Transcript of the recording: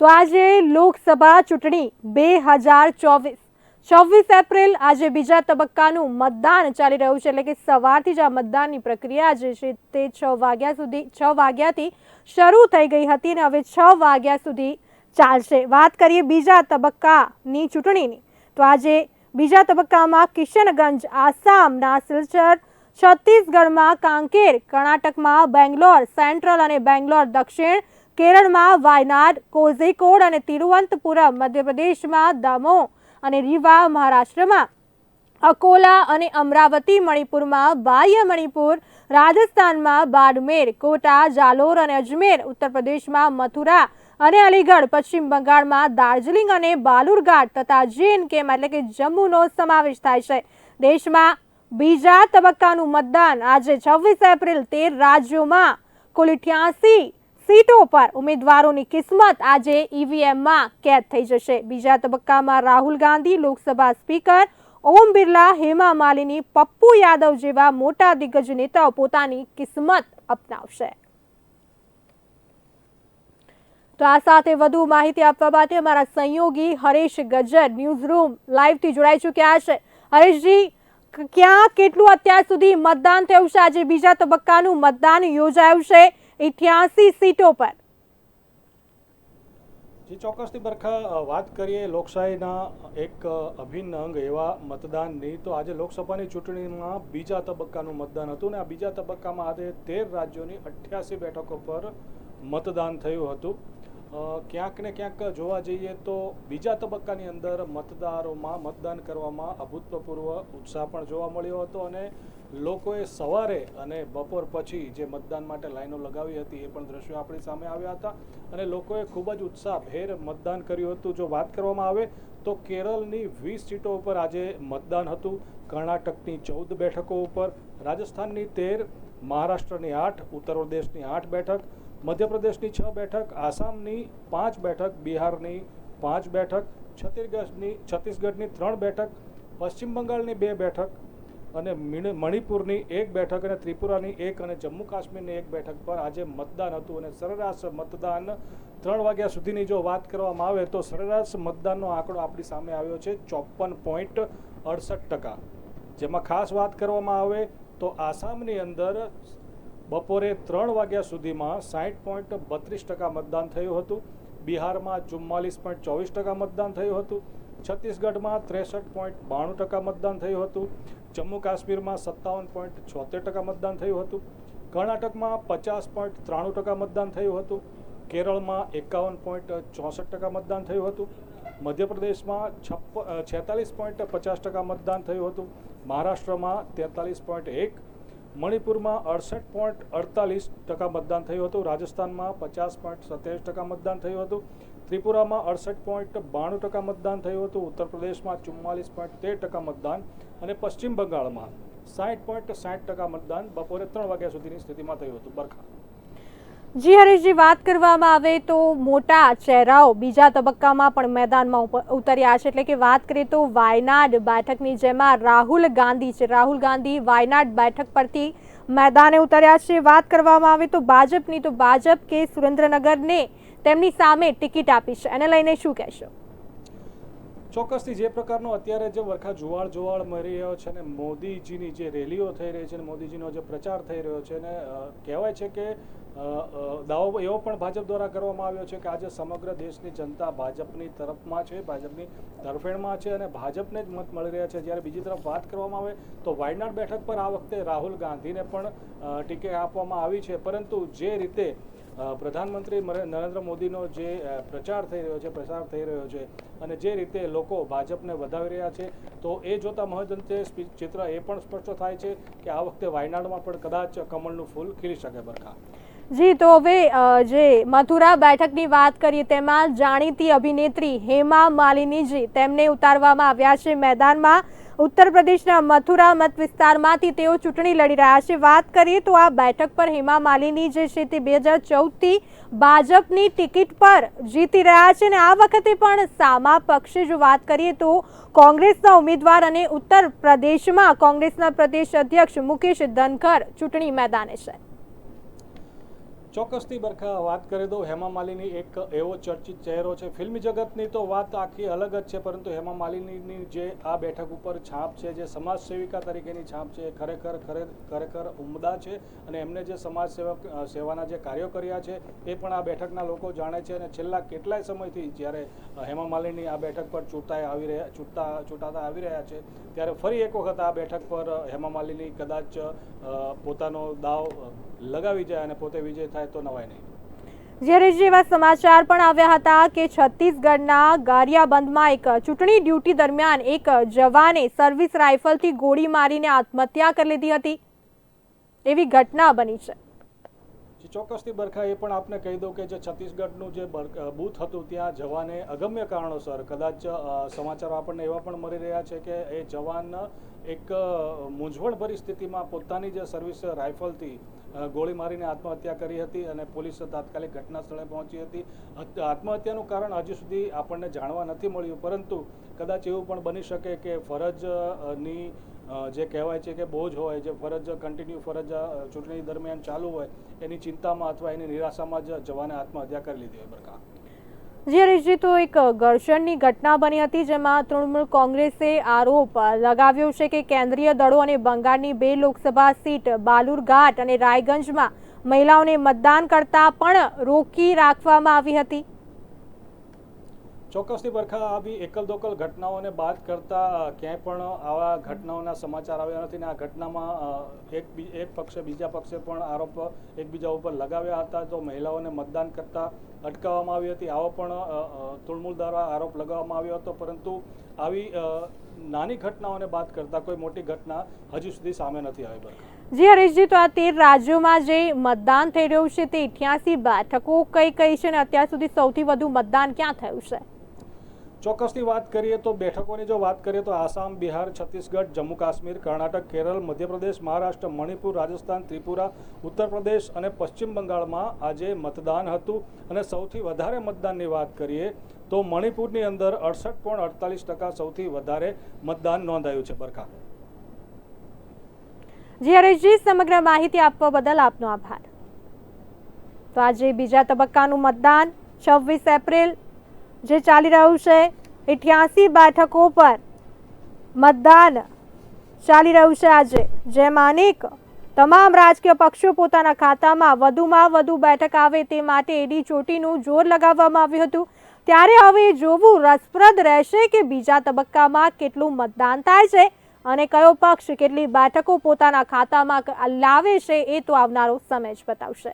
તો આજે લોકસભા ચૂંટણી બે હજાર ચોવીસ. છવ્વીસ એપ્રિલ આજે બીજા તબક્કાનું મતદાન ચાલી રહ્યું છે, એટલે કે સવારથી જ આ મતદાનની પ્રક્રિયા જે છે તે છ વાગ્યા સુધી, છ વાગ્યાથી શરૂ થઈ ગઈ હતી અને હવે છ વાગ્યા સુધી ચાલશે. વાત કરીએ બીજા તબક્કાની ચૂંટણીની. તો આજે બીજા તબક્કામાં કિશનગંજ આસામના સિલચર છત્તીસગઢમાં કાંકેર, કર્ણાટકમાં બેંગ્લોર, સેન્ટ્રલ અને બેંગ્લોર દક્ષિણ કેરળમાં વાયનાડ, કોઝિકોડ અને તિરુવનંતપુરમ મધ્યપ્રદેશમાં દામો અને રીવા મહારાષ્ટ્રમાં અકોલા અને અમરાવતી મણિપુરમાં બાહ્ય મણિપુર, રાજસ્થાનમાં બાડમેર, કોટા, જાલોર અને અજમેર ઉત્તર પ્રદેશમાં મથુરા અને અલીગઢ, પશ્ચિમ બંગાળમાં દાર્જિલિંગ અને બાલુરઘાટ તથા જેએનકેમાં એટલે કે જમ્મુનો સમાવેશ થાય છે. દેશમાં બીજા તબક્કાનું મતદાન આજે છવ્વીસ એપ્રિલ તેર રાજ્યોમાં કુલ અઠ્યાસી સીટો પર ઉમેદવારોની કિસ્મત આજે ઈવીએમમાં કેદ થઈ જશે. બીજા તબક્કામાં રાહુલ ગાંધી લોકસભા સ્પીકર, ઓમ બિરલા, હેમા માલિની, પપ્પુ યાદવ જેવા મોટા દિગ્ગજ નેતાઓ પોતાની કિસ્મત અપનાવશે. તો આ સાથે વધુ માહિતી આપવા માટે અમારા સંયોગી હરેશ ગજ્જર ન્યૂઝ રૂમ લાઈવથી જોડાઈ ચૂક્યા છે. હરેશજી, ક્યાં કેટલું અત્યાર સુધી મતદાન થયું છે? આજે બીજા તબક્કાનું મતદાન યોજાયું છે. ઇઠ્યાસી સીટો પર. જે, ચોક્કસથી બરખા વાત કરીએ લોકશાહીના એક અભિન્ન અંગ એવા મતદાનની. તો આજે લોકસભાની ચૂંટણીમાં બીજા તબક્કાનું મતદાન હતું ને આ બીજા તબક્કામાં આજે તેર રાજ્યોની અઠ્યાસી બેઠકો પર મતદાન થયું હતું. ક્યાંક ને ક્યાંક જોવા જઈએ તો બીજા તબક્કાની અંદર મતદારોમાં મતદાન કરવામાં અભૂતપૂર્વ ઉત્સાહ પણ જોવા મળ્યો હતો અને લોકોએ સવારે અને બપોર પછી જે મતદાન માટે લાઈનો લગાવી હતી એ પણ દ્રશ્યો આપણી સામે આવ્યા હતા. અને લોકોએ ખૂબ જ ઉત્સાહભેર મતદાન કર્યું હતું. જો વાત કરવામાં આવે તો કેરળની વીસ સીટો ઉપર આજે મતદાન હતું. કર્ણાટકની ચૌદ બેઠકો ઉપર, રાજસ્થાનની તેર, મહારાષ્ટ્રની આઠ, ઉત્તર પ્રદેશની આઠ બેઠક, મધ્યપ્રદેશની છ બેઠક, આસામની પાંચ બેઠક, બિહારની પાંચ બેઠક, છત્તીસગઢની છત્તીસગઢની ત્રણ બેઠક, પશ્ચિમ બંગાળની બે બેઠક અને મિણ- મણિપુરની એક બેઠક અને ત્રિપુરાની એક અને જમ્મુ કાશ્મીરની એક બેઠક પર આજે મતદાન હતું અને સરેરાશ મતદાન ત્રણ વાગ્યા સુધીની જો વાત કરવામાં આવે તો સરેરાશ મતદાનનો આંકડો આપણી સામે આવ્યો છે ચોપન પોઈન્ટ અડસઠ ટકા. જેમાં ખાસ વાત કરવામાં આવે તો આસામની અંદર બપોરે ત્રણ વાગ્યા સુધીમાં સાઠ પોઈન્ટ બત્રીસ ટકા મતદાન થયું હતું. બિહારમાં ચુમ્માલીસ પોઈન્ટ ચોવીસ ટકા મતદાન થયું હતું. છત્તીસગઢમાં ત્રેસઠ પોઈન્ટ બાણું ટકા મતદાન થયું હતું. જમ્મુ કાશ્મીરમાં સત્તાવન પોઈન્ટ છોતેર ટકા મતદાન થયું હતું. કર્ણાટકમાં પચાસ પોઈન્ટ ત્રાણું ટકા મતદાન થયું હતું. કેરળમાં એકાવન પોઈન્ટ ચોસઠ ટકા મતદાન થયું હતું. મધ્યપ્રદેશમાં છપ્પ છેતાલીસ પોઈન્ટ પચાસ ટકા મતદાન થયું હતું. મહારાષ્ટ્રમાં તેતાલીસ પોઈન્ટ એક, મણિપુરમાં અડસઠ પોઈન્ટ અડતાલીસ ટકા મતદાન થયું હતું. રાજસ્થાનમાં પચાસ પોઈન્ટ સત્યાવીસ ટકા મતદાન થયું હતું. ત્રિપુરામાં અડસઠ પોઈન્ટ બાણું ટકા મતદાન થયું હતું. ઉત્તર પ્રદેશમાં ચુમ્માલીસ પોઈન્ટ તેર ટકા મતદાન અને પશ્ચિમ બંગાળમાં સાઠ પોઈન્ટ સાઠ ટકા મતદાન બપોરે ત્રણ વાગ્યા સુધીની સ્થિતિમાં થયું હતું. બરખા. જી હરીશજી, વાત કરવામાં આવે તો મોટા ચહેરાઓ બીજા તબક્કામાં પણ મેદાનમાં ઉતર્યા છે. એટલે કે વાત કરીએ તો વાયનાડ બેઠકની જેમાં રાહુલ ગાંધી છે. રાહુલ ગાંધી વાયનાડ બેઠક પરથી મેદાને ઉતર્યા છે. વાત કરવામાં આવે તો ભાજપની, તો ભાજપ કે સુરેન્દ્રનગરને તેમની સામે ટિકિટ આપી છે. એને લઈને શું કહેશો? ચોક્કસથી જે પ્રકારનો અત્યારે જે વરખા જુવાળ જુવાળ મળી રહ્યો છે અને મોદીજીની જે રેલીઓ થઈ રહી છે અને મોદીજીનો જે પ્રચાર થઈ રહ્યો છે અને કહેવાય છે કે દાવો એવો પણ ભાજપ દ્વારા કરવામાં આવ્યો છે કે આજે સમગ્ર દેશની જનતા ભાજપની તરફમાં છે, ભાજપની તરફેણમાં છે અને ભાજપને જ મત મળી રહ્યા છે. જ્યારે બીજી તરફ વાત કરવામાં આવે તો વાયનાડ બેઠક પર આ વખતે રાહુલ ગાંધીને પણ ટિકિટ આપવામાં આવી છે. પરંતુ જે રીતે પ્રધાનમંત્રી નરેન્દ્ર મોદીનો જે પ્રચાર થઈ રહ્યો છે, પ્રસાર થઈ રહ્યો છે અને જે રીતે લોકો ભાજપને વધાવી રહ્યા છે, તો એ જોતા મહદઅંતે સ્પી- ચિત્ર એ પણ સ્પષ્ટ થાય છે કે આ વખતે વાયનાડમાં પણ કદાચ કમળનું ફૂલ ખીલી શકે બરખા. જી, તો હવે જે મથુરા બેઠકની વાત કરીએ, તેમાં જાણીતી અભિનેત્રી હેમા માલિનીજી તેમને ઉતારવામાં આવ્યા છે મેદાનમાં. ઉત્તર પ્રદેશના મથુરા મત વિસ્તારમાંથી તેઓ ચૂંટણી લડી રહ્યા છે. વાત કરીએ તો આ બેઠક પર હેમા માલિની જે છે તે બે હજાર ચૌદથી ભાજપની ટિકિટ પર જીતી રહ્યા છે અને આ વખતે પણ સામા પક્ષે જો વાત કરીએ તો કોંગ્રેસના ઉમેદવાર અને ઉત્તર પ્રદેશમાં કોંગ્રેસના પ્રદેશ અધ્યક્ષ મુકેશ ધનખર ચૂંટણી મેદાને છે. ચોક્કસથી બરખા, વાત કરી દઉં. હેમા માલિની એક એવો ચર્ચિત ચહેરો છે. ફિલ્મી જગતની તો વાત આખી અલગ જ છે, પરંતુ હેમા માલિનીની જે આ બેઠક ઉપર છાપ છે, જે સમાજ સેવિકા તરીકેની છાપ છે ખરેખર, ખરે, ખરેખર ઉમદા છે અને એમને જે સમાજ સેવક સેવાના જે કાર્યો કર્યા છે, એ પણ આ બેઠકના લોકો જાણે છે અને છેલ્લા કેટલાય સમયથી જ્યારે હેમા માલિની આ બેઠક પર ચૂંટાઈ આવી રહ્યા, ચૂંટતા, ચૂંટાતા આવી રહ્યા છે, ત્યારે ફરી એક વખત આ બેઠક પર હેમા માલિની કદાચ પોતાનો દાવ લગાવી જાય અને પોતે વિજય થાય તો નવાય નહીં. જ્યારે જેવા સમાચાર પણ આવ્યા હતા કે છત્તીસગઢના ગારિયાબંધમાં એક ચૂંટણી ડ્યુટી દરમિયાન એક જવાને સર્વિસ રાઇફલથી ગોળી મારીને આત્મહત્યા કરી લીધી હતી. એવી ઘટના બની છે. જી, ચોક્કસથી બરખા એ પણ આપને કહી દઉં કે જે છત્તીસગઢનું જે બૂથ હતું ત્યાં જવાને અગમ્ય કારણોસર કદાચ સમાચારો આપણને એવા પણ મળી રહ્યા છે કે એ જવાન એક મૂંઝવણભરી મૂંઝવણ પરિસ્થિતિમાં પોતાની જે સર્વિસ રાઇફલથી ગોળી મારીને આત્મહત્યા કરી હતી અને પોલીસ તાત્કાલિક ઘટના સ્થળે પહોંચી હતી. આત્મહત્યાનું કારણ હજુ સુધી આપણને જાણવા નથી મળ્યું, પરંતુ કદાચ એવું પણ બની શકે કે ફરજની જે કહેવાય છે કે બોજ હોય, જે ફરજ કન્ટિન્યુ ફરજ ચૂંટણી દરમિયાન ચાલુ હોય, એની ચિંતામાં અથવા એની નિરાશામાં જ જવાને આત્મહત્યા કરી લીધી હોય બરકા. જે તો એક ઘર્ષણની ઘટના બની હતી, જેમાં તૃણમૂલ કોંગ્રેસે આરોપ લગાવ્યો છે કે કેન્દ્રીય દળો અને બંગાળની બે લોકસભા સીટ બાલુરઘાટ અને રાયગંજમાં મહિલાઓને મતદાન કરતા પણ રોકી રાખવામાં આવી હતી. ચોક્કસથી બરખા આવી એકલ દોકલ ઘટનાઓને બાદ કરતા ક્યાંય પણ આવા ઘટનાઓના સમાચાર આવ્યા નથી ને આ ઘટનામાં એક એક પક્ષે બીજા પક્ષે પણ આરોપ એકબીજા ઉપર લગાવ્યા હતા, તો મહિલાઓને મતદાન કરતા અટકાવવામાં આવી હતી. આવો પણ તૃણમૂલ દ્વારા આરોપ લગાવવામાં આવ્યો હતો. પરંતુ આવી નાની ઘટનાઓને બાદ કરતા કોઈ મોટી ઘટના હજુ સુધી સામે નથી આવી જી હરીશજી, તો આ તેર રાજ્યોમાં જે મતદાન થઈ રહ્યું છે તે અઠ્યાસી બેઠકો કઈ કઈ છે અને અત્યાર સુધી સૌથી વધુ મતદાન ક્યાં થયું છે? ચોક્કસથી વાત કરીએ તો બેઠકોની જો વાત કરીએ તો આસામ, બિહાર, છત્તીસગઢ જમ્મુ કાશ્મીર કર્ણાટક, કેરળ, મધ્યપ્રદેશ, મહારાષ્ટ્ર, મણિપુર, રાજસ્થાન, ત્રિપુરા ઉત્તર પ્રદેશ અને પશ્ચિમ બંગાળમાં આજે મતદાન હતું. અને સૌથી વધારે મતદાનની વાત કરીએ તો મણિપુરની અંદર અડસઠ પોઈન્ટ અડતાલીસ ટકા સૌથી વધારે મતદાન નોંધાયું છે બરખા. જી હરેશજી સમગ્ર માહિતી આપવા બદલ આપનો આભાર. તો આજે બીજા તબક્કાનું મતદાન છવ્વીસ એપ્રિલ જે ચાલી રહ્યું છે અઠ્યાસી બેઠકો પર મતદાન ચાલી રહ્યું છે આજે. જેમાં અનેક તમામ રાજકીય પક્ષો પોતાના ખાતામાં વધુમાં વધુ બેઠક આવે તે માટે એડી ચોટીનું જોર લગાવવામાં આવ્યું હતું. ત્યારે હવે જોવું રસપ્રદ રહેશે કે બીજા તબક્કામાં કેટલું મતદાન થાય છે અને કયો પક્ષ કેટલી બેઠકો પોતાના ખાતામાં લાવે છે એ તો આવનારો સમય જ બતાવશે.